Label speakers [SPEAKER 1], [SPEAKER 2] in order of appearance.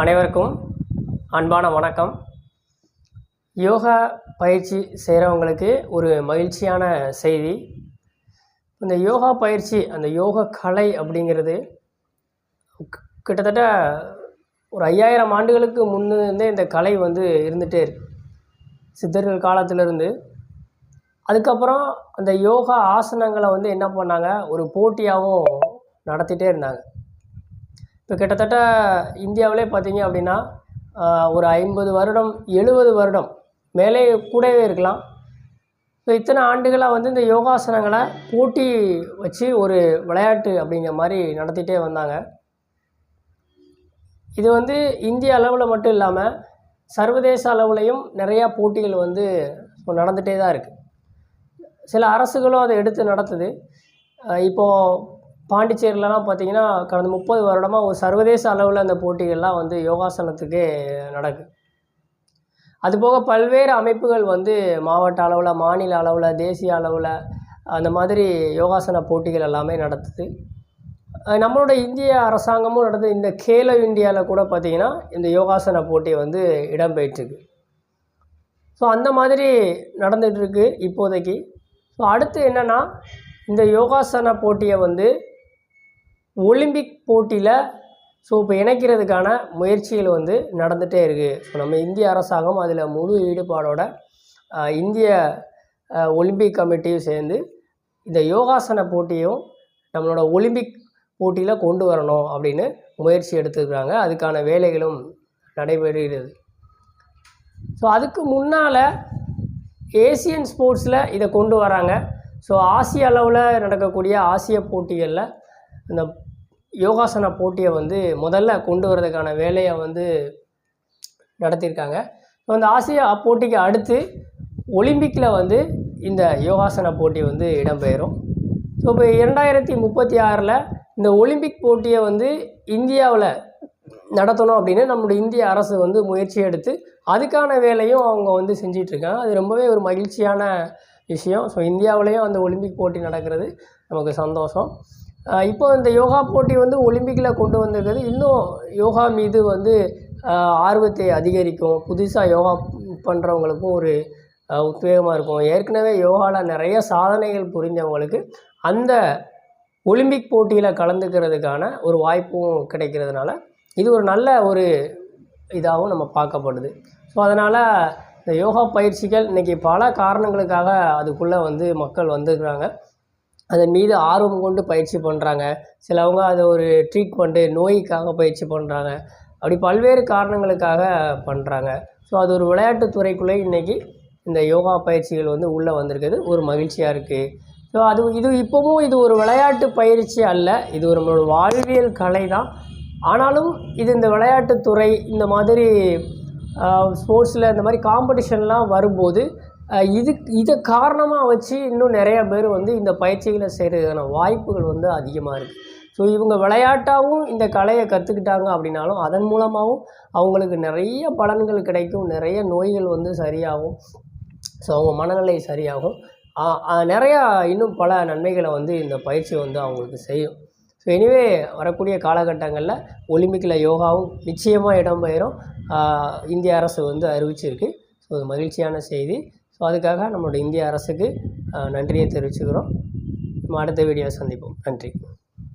[SPEAKER 1] அனைவருக்கும் அன்பான வணக்கம். யோகா பயிற்சி செய்கிறவங்களுக்கு ஒரு மகிழ்ச்சியான செய்தி. இந்த யோகா பயிற்சி அந்த யோக கலை அப்படிங்கிறது கிட்டத்தட்ட ஒரு ஐயாயிரம் ஆண்டுகளுக்கு முன்னே இந்த கலை வந்து இருந்துகிட்டே இருக்கு. சித்தர்கள் காலத்திலிருந்து. அதுக்கப்புறம் அந்த யோகா ஆசனங்களை வந்து என்ன பண்ணாங்க? ஒரு போட்டியாகவும் நடத்திட்டே இருந்தாங்க. இப்போ கிட்டத்தட்ட இந்தியாவிலே பார்த்தீங்க அப்படின்னா ஒரு ஐம்பது வருடம் எழுபது வருடம் மேலே கூடவே இருக்கலாம். ஸோ இத்தனை ஆண்டுகளாக வந்து இந்த யோகாசனங்களை போட்டி வச்சு ஒரு விளையாட்டு அப்படிங்கிற மாதிரி நடத்திட்டே வந்தாங்க. இது வந்து இந்திய அளவில் மட்டும் இல்லாமல் சர்வதேச அளவுலையும் நிறையா போட்டிகள் வந்து நடந்துகிட்டே தான் இருக்குது. சில அரசுகளும் அதை எடுத்து நடத்துது. இப்போது பாண்டிச்சேரியிலலாம் பார்த்தீங்கன்னா கடந்த முப்பது வருடமாக ஒரு சர்வதேச அளவில் அந்த போட்டிகள்லாம் வந்து யோகாசனத்துக்கு நடக்குது அதுபோக பல்வேறு அமைப்புகள் வந்து மாவட்ட அளவில் மாநில அளவில் தேசிய அளவில் அந்த மாதிரி யோகாசன போட்டிகள் எல்லாமே நடத்துது. நம்மளோட இந்திய அரசாங்கமும் நடந்தது இந்த கேலோ இந்தியாவில் கூட பார்த்திங்கன்னா இந்த யோகாசன போட்டி வந்து இடம்பெற்றுருக்கு. ஸோ அந்த மாதிரி நடந்துகிட்ருக்கு இப்போதைக்கு. ஸோ அடுத்து என்னென்னா இந்த யோகாசன போட்டியை வந்து ஒலிம்பிக் போட்டியில் ஸோ இப்போ இணைக்கிறதுக்கான முயற்சிகள் வந்து நடந்துகிட்டே இருக்குது ஸோ நம்ம இந்திய அரசாங்கம் அதில் முழு ஈடுபாடோட இந்திய ஒலிம்பிக் கமிட்டியும் சேர்ந்து இந்த யோகாசன போட்டியும் நம்மளோட ஒலிம்பிக் போட்டியில் கொண்டு வரணும் அப்படின்னு முயற்சி எடுத்துருக்குறாங்க அதுக்கான வேலைகளும் நடைபெறுகிறது. ஸோ அதுக்கு முன்னால் ஏசியன் ஸ்போர்ட்ஸில் இதை கொண்டு வராங்க. ஸோ ஆசிய அளவில் நடக்கக்கூடிய ஆசிய போட்டிகளில் இந்த யோகாசன போட்டியை வந்து முதல்ல கொண்டு வரதுக்கான வேலையை வந்து நடத்தியிருக்காங்க. ஸோ அந்த ஆசிய போட்டிக்கு அடுத்து ஒலிம்பிக்கில் வந்து இந்த யோகாசன போட்டி வந்து இடம்பெயரும். ஸோ இப்போ இரண்டாயிரத்தி முப்பத்தி ஆறில் இந்த ஒலிம்பிக் போட்டியை வந்து இந்தியாவில் நடத்தணும் அப்படின்னு நம்மளுடைய இந்திய அரசு வந்து முயற்சி எடுத்து அதுக்கான வேலையும் அவங்க வந்து செஞ்சிட்ருக்காங்க. அது ரொம்பவே ஒரு மகிழ்ச்சியான விஷயம். ஸோ இந்தியாவிலேயும் அந்த ஒலிம்பிக் போட்டி நடக்கிறது. நமக்கு சந்தோஷம். இப்போ இந்த யோகா போட்டி வந்து ஒலிம்பிக்கில் கொண்டு வந்திருக்கிறது. இன்னும் யோகா மீது வந்து ஆர்வத்தை அதிகரிக்கும். புதுசாக யோகா பண்ணுறவங்களுக்கும் ஒரு உத்வேகமாக இருக்கும். ஏற்கனவே யோகாவில் நிறைய சாதனைகள் புரிஞ்சவங்களுக்கு அந்த ஒலிம்பிக் போட்டியில் கலந்துக்கிறதுக்கான ஒரு வாய்ப்பும் கிடைக்கிறதுனால இது ஒரு நல்ல ஒரு இதாகவும் நம்ம பார்க்கப்படுது. ஸோ அதனால் இந்த யோகா பயிற்சிகள் இன்றைக்கி பல காரணங்களுக்காக அதுக்குள்ளே வந்து மக்கள் வந்துருக்குறாங்க. அதன் மீது ஆர்வம் கொண்டு பயிற்சி பண்ணுறாங்க சிலவங்க அதை ஒரு ட்ரீட்மெண்ட்டு நோய்க்காக பயிற்சி பண்ணுறாங்க அப்படி பல்வேறு காரணங்களுக்காக பண்ணுறாங்க ஸோ அது ஒரு விளையாட்டு துறைக்குள்ளே இன்றைக்கி இந்த யோகா பயிற்சிகள் வந்து உள்ளே வந்திருக்குது. ஒரு மகிழ்ச்சியாக இருக்குது ஸோ அது இது இப்போவும் இது ஒரு விளையாட்டு பயிற்சி அல்ல. இது ஒரு நம்மளோட வாழ்வியல் கலை தான். ஆனாலும் இது இந்த விளையாட்டுத்துறை இந்த மாதிரி ஸ்போர்ட்ஸில் இந்த மாதிரி காம்படிஷன்லாம் வரும்போது இது இதை காரணமாக வச்சு இன்னும் நிறைய பேர் வந்து இந்த பயிற்சிகளை செய்கிறதுக்கான வாய்ப்புகள் வந்து அதிகமாக இருக்குது ஸோ இவங்க விளையாட்டாகவும் இந்த கலையை கற்றுக்கிட்டாங்க அப்படின்னாலும் அதன் மூலமாகவும் அவங்களுக்கு நிறைய பலன்கள் கிடைக்கும். நிறைய நோய்கள் வந்து சரியாகும். ஸோ அவங்க மனநிலை சரியாகும். நிறையா இன்னும் பல நன்மைகளை வந்து இந்த பயிற்சி வந்து அவங்களுக்கு செய்யும். ஸோ எனிவே வரக்கூடிய காலகட்டங்களில் ஒலிம்பிக்கில் யோகாவும் நிச்சயமாக இடம்பெயரும். இந்திய அரசு வந்து அறிவிச்சிருக்கு. ஸோ அது மகிழ்ச்சியான செய்தி. ஸோ அதுக்காக நம்மளோட இந்திய அரசுக்கு நன்றியை தெரிவிச்சுக்கிறோம். நம்ம அடுத்த வீடியோ சந்திப்போம். நன்றி.